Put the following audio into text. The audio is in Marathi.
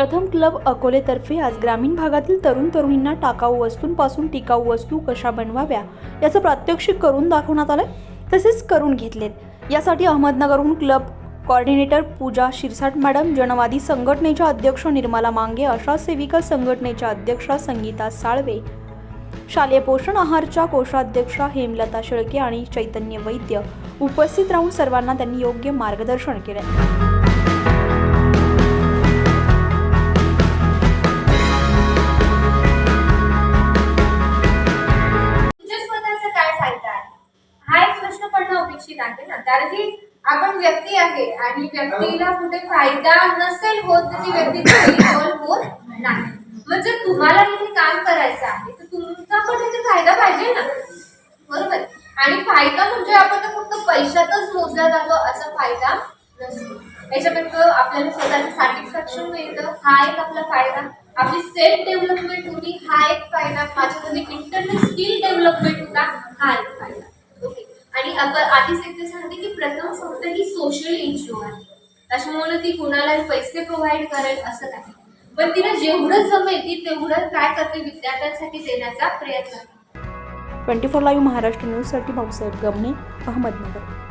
प्रथम क्लब अकोलेतर्फे आज ग्रामीण भागातील तरुण तरुणींना टाकाऊ वस्तूंपासून टिकाऊ वस्तू कशा बनवाव्या याचं प्रात्यक्षिक करून दाखवण्यात आलं तसेच करून घेतलेत. यासाठी अहमदनगरहून club coordinator Pooja Shirsat madam जनवादी संघटनेच्या अध्यक्ष निर्मला मांगे आशा सेविका संघटनेच्या अध्यक्षा संगीता साळवे शालेय पोषण आहारच्या कोषाध्यक्षा हेमलता शेळके आणि चैतन्य वैद्य उपस्थित राहून सर्वांना त्यांनी योग्य मार्गदर्शन केलं पडणं आहे ना? कारण की आपण व्यक्ती आहे आणि व्यक्तीला कुठे फायदा नसेल होत तर ती व्यक्ती इन्व्हॉल्व होत नाही. म्हणजे तुम्हाला इथे काम करायचं आहे तर तुमचा पण इथे फायदा पाहिजे ना? बरोबर. आणि फायदा म्हणजे आपण तर फक्त पैशातच मोजला जातो असा फायदा नसतो. याच्यापेक्षा आपल्याला स्वतःचं सॅटिस्फॅक्शन मिळतं. हा एक आपला फायदा. आपली सेल्फ डेव्हलपमेंट होती हा एक फायदा. माझ्यामध्ये इंटरनल स्किल डेव्हलपमेंट होता हा एक फायदा ओके आणि आपण आधीच एकदा सांगते की प्रथम फक्त ही सोशल एनजीओ आहे. त्याच्यामुळे ती कुणालाही पैसे प्रोव्हाइड करेल असं नाही. पण तिला जेवढं जमेल ती तेवढं काय करते विद्यार्थ्यांसाठी देण्याचा प्रयत्न. करते ट्वेंटी फोर लाईव्ह महाराष्ट्र न्यूजसाठी भाऊसाहेब गमणे अहमदनगर.